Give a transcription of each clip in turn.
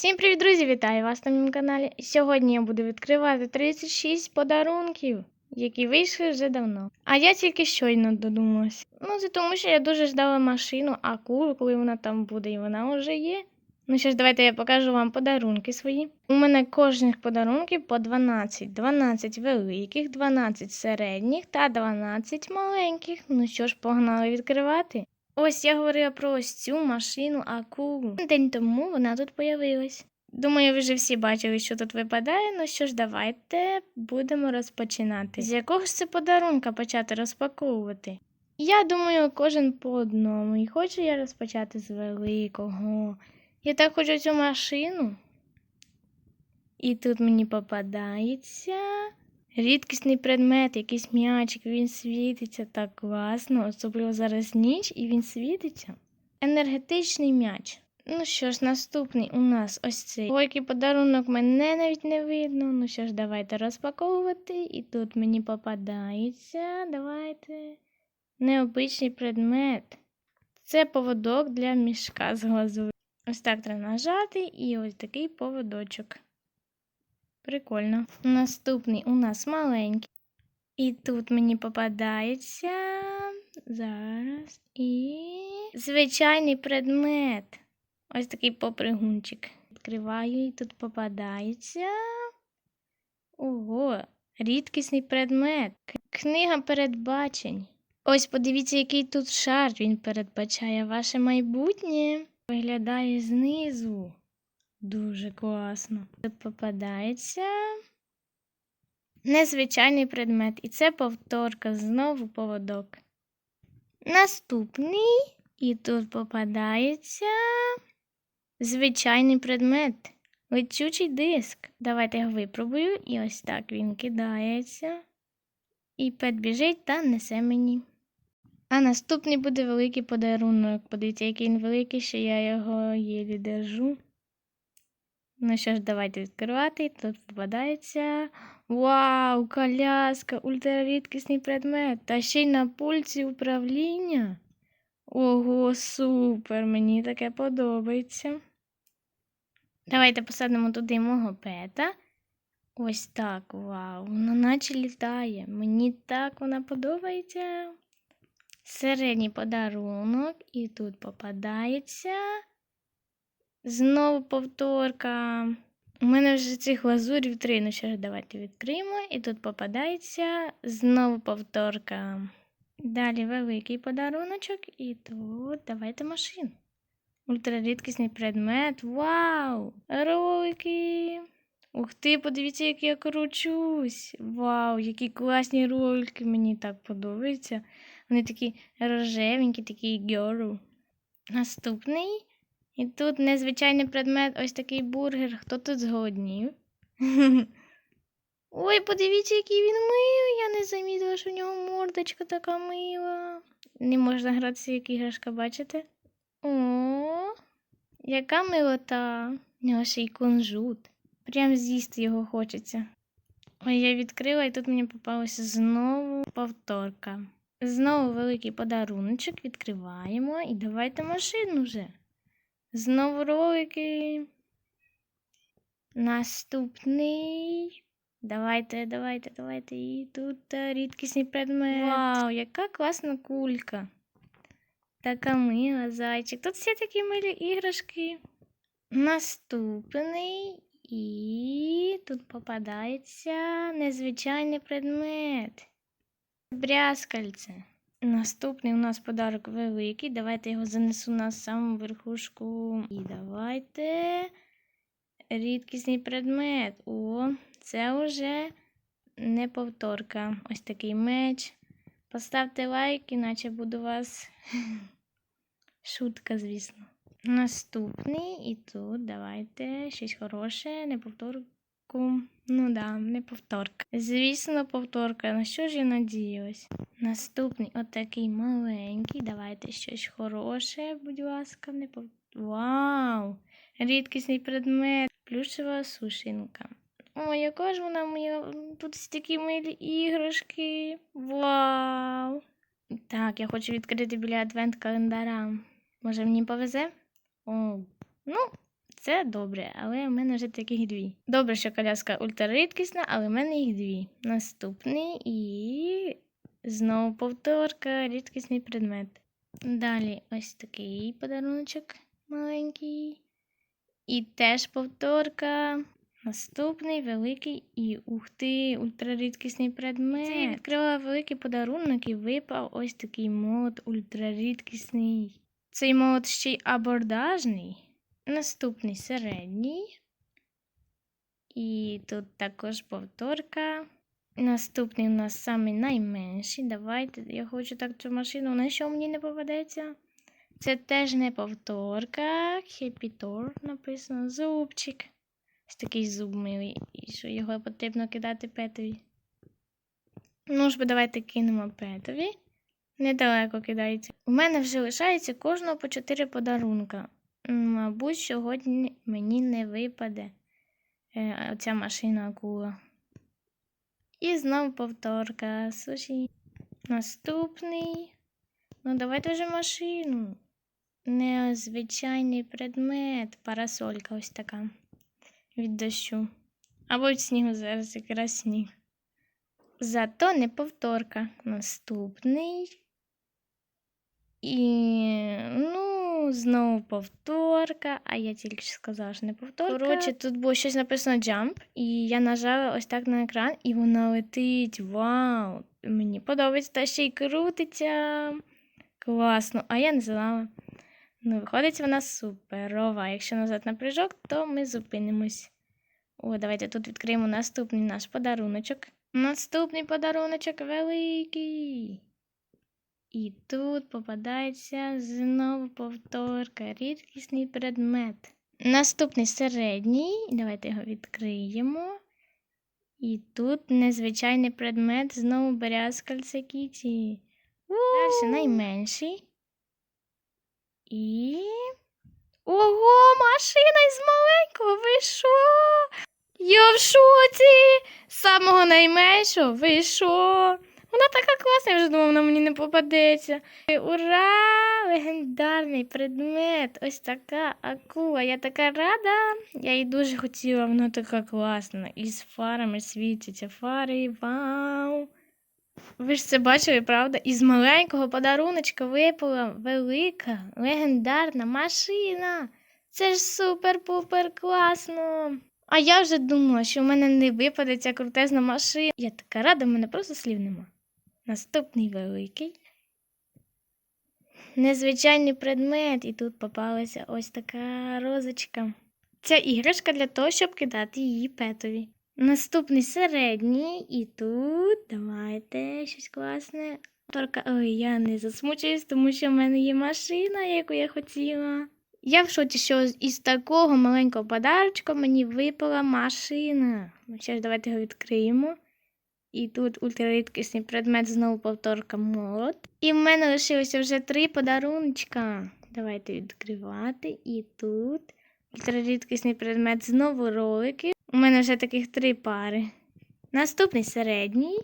Всім привіт, друзі! Вітаю вас на моєму каналі. Сьогодні я буду відкривати 36 подарунків, які вийшли вже давно. А я тільки щойно додумалась. Ну, це тому що я дуже ждала машину, акулу, коли вона там буде, і вона вже є. Ну що ж, давайте я покажу вам подарунки свої. У мене кожних подарунків по 12. 12 великих, 12 середніх та 12 маленьких. Ну що ж, погнали відкривати. Ось я говорила про ось цю машину акулу. День тому вона тут появилась. Думаю, ви вже всі бачили, що тут випадає. Ну що ж, давайте будемо розпочинати. З якого ж це подарунка почати розпаковувати? Я думаю, кожен по одному. І хочу я розпочати з великого. Я так хочу цю машину. І тут мені попадається рідкісний предмет, якийсь м'ячик, він світиться так класно, особливо зараз ніч, і він світиться. Енергетичний м'яч. Ну що ж, наступний у нас ось цей. Ой, який подарунок мене навіть не видно. Ну що ж, давайте розпаковувати. І тут мені попадається. Давайте. Необичний предмет. Це поводок для мішка з глазур'ю. Ось так треба нажати, і ось такий поводочок. Прикольно. Наступний у нас маленький. І тут мені попадається. Зараз. І. Звичайний предмет. Ось такий попригунчик. Відкриваю, і тут попадається. Ого, рідкісний предмет. Книга передбачень. Ось подивіться, який тут шар він передбачає ваше майбутнє. Виглядає знизу. Дуже класно. Тут попадається незвичайний предмет, і це повторка, знову поводок. Наступний, і тут попадається звичайний предмет. Летючий диск. Давайте його випробую. І ось так він кидається. І пет біжить та несе мені. А наступний буде великий подарунок. Подивіться, який він великий, що я його єлі держу. Ну що ж, давайте відкривати. Тут попадається. Вау, коляска, ультрарідкісний предмет. Та ще й на пульті управління. Ого, супер! Мені таке подобається. Давайте посадимо туди мого пета. Ось так, вау, вона наче літає. Мені так вона подобається. Середній подарунок, і тут попадається. Знову повторка. У мене вже цих лазурів три. Ну що ж, давайте відкриємо. І тут попадається знову повторка. Далі великий подаруночок, і тут давайте машину. Ультрарідкісний предмет. Вау! Ролики! Ух ти, подивіться, як я кручусь. Вау, які класні ролики, мені так подобаються. Вони такі рожевенькі, такі гьору. Наступний. І тут незвичайний предмет, ось такий бургер. Хто тут зголоднів? Ой, подивіться, який він милий. Я не замітила, що в нього мордочка така мила. Не можна гратися, як іграшка, бачите? О, яка милота. В нього ще й кунжут. Прям з'їсти його хочеться. Ой, я відкрила, і тут мені попалася знову повторка. Знову великий подаруночок відкриваємо і давайте машину вже. Знову ролики. Наступний. Давайте, давайте, давайте. І тут е, рідкісний предмет. Вау, яка класна кулька. Така мила зайчик. Тут всі такі милі іграшки. Наступний. І тут попадається незвичайний предмет. Брязкальце. Наступний у нас подарок великий. Давайте його занесу на саму верхушку. І давайте рідкісний предмет. О, це вже не повторка. Ось такий меч. Поставте лайк, іначе буду вас. Шутка, звісно. Наступний і тут давайте щось хороше, не повторку. Ну да, не повторка. Звісно, повторка. На що ж я надіялась? Наступний отакий маленький. Давайте щось хороше, будь ласка, не пов... Вау! Рідкісний предмет. Плюшева сушинка. Ой, яка ж вона моя. Тут такі милі іграшки. Вау! Так, я хочу відкрити біля адвент календара. Може, мені повезе? О, ну, Це добре, але в мене вже таких дві. Добре, що коляска ультрарідкісна, але в мене їх дві. Наступний і знову повторка, рідкісний предмет. Далі ось такий подаруночок маленький. І теж повторка. Наступний великий і ух ти, ультрарідкісний предмет. Це я відкрила великий подарунок і випав ось такий мод ультрарідкісний. Цей мод ще й абордажний. Наступний середній. І тут також повторка. Наступний у нас самий найменший. Давайте. Я хочу так цю машину. На що мені не попадеться? Це теж не повторка. Happy Door написано. Зубчик. Ось такий зуб милий. І що його потрібно кидати петові. Ну ж бо давайте кинемо петові. Недалеко кидається. У мене вже лишається кожного по 4 подарунка. Мабуть, сьогодні мені не випаде е, оця машина акула. І знову повторка. Суші. Наступний. Ну, давайте вже машину. Незвичайний предмет. Парасолька ось така. Від дощу. Або від снігу зараз якраз сніг. Зато не повторка. Наступний. І ну, знову повторка. А я тільки що сказала, що не повторка. Коротше, тут було щось написано jump, і я нажала ось так на екран, і вона летить. Вау! Мені подобається, та ще й крутиться. Класно, а я не знала. Ну, виходить, вона суперова. Якщо назад на прыжок, то ми зупинимось. О, давайте тут відкриємо наступний наш подаруночок. Наступний подаруночок великий. І тут попадається знову повторка, рідкісний предмет. Наступний середній. Давайте його відкриємо. І тут незвичайний предмет знову березкальце кіті. Далі найменший. І. Ого, машина із маленького. Ви що? Я в шоці! З самого найменшого, ви що? Вона така класна, я вже думала, вона мені не попадеться. Ура! Легендарний предмет. Ось така акула. Я така рада. Я її дуже хотіла, вона така класна. І з фарами світяться фари. Вау! Ви ж це бачили, правда? Із маленького подаруночка випала велика легендарна машина. Це ж супер-пупер класно. А я вже думала, що в мене не випаде ця крутезна машина. Я така рада, в мене просто слів нема. Наступний великий. Незвичайний предмет, і тут попалася ось така розочка. Ця іграшка для того, щоб кидати її петові. Наступний середній, і тут давайте щось класне. Торка, ой, я не засмучуюсь, тому що в мене є машина, яку я хотіла. Я в шоці, що із такого маленького подарочка мені випала машина. Ну, що ж, давайте його відкриємо. І тут ультрарідкісний предмет, знову повторка молот. І в мене лишилося вже три подаруночка. Давайте відкривати. І тут ультрарідкісний предмет, знову ролики. У мене вже таких три пари. Наступний середній.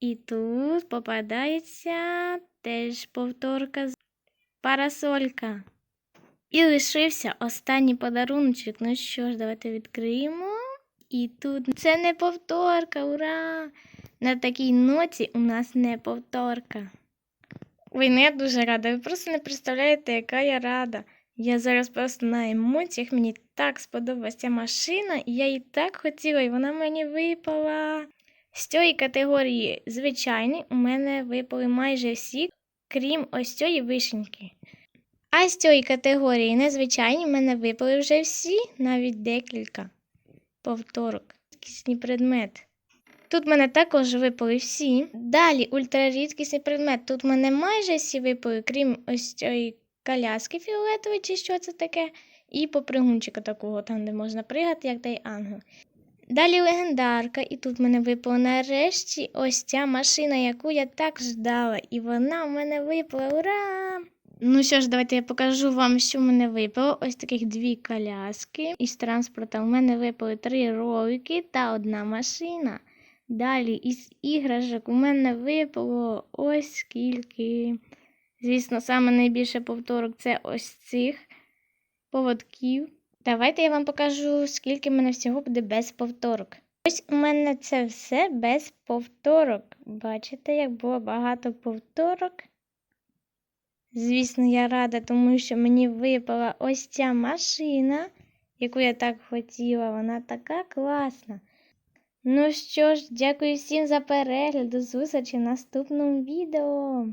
І тут попадається теж повторка парасолька. І лишився останній подаруночок. Ну що ж, давайте відкриємо. І тут це не повторка, ура! На такій ноті у нас не повторка. Ой, ну я дуже рада. Ви просто не представляєте, яка я рада. Я зараз просто на емоціях. Мені так сподобалася ця машина, і я її так хотіла, і вона мені випала. З цієї категорії звичайний у мене випали майже всі, крім ось цієї вишеньки. А з цієї категорії незвичайні в мене випали вже всі, навіть декілька повторок. Рідкісний предмет. Тут мене також випали всі. Далі ультрарідкісний предмет. Тут мене майже всі випали, крім ось цієї коляски фіолетової, чи що це таке, і попригунчика такого, там, де можна пригати, як той ангел. Далі легендарка, і тут мене випала нарешті ось ця машина, яку я так ждала. І вона в мене випала. Ура! Ну що ж, давайте я покажу вам, що в мене випало. Ось таких дві коляски. Із транспорта в мене випали три ролики та одна машина. Далі із іграшок у мене випало ось скільки. Звісно, саме найбільше повторок це ось цих поводків. Давайте я вам покажу, скільки в мене всього буде без повторок. Ось у мене це все без повторок. Бачите, як було багато повторок. Звісно, я рада, тому що мені випала ось ця машина, яку я так хотіла. Вона така класна. Ну що ж, дякую всім за перегляд. До зустрічі в наступному відео.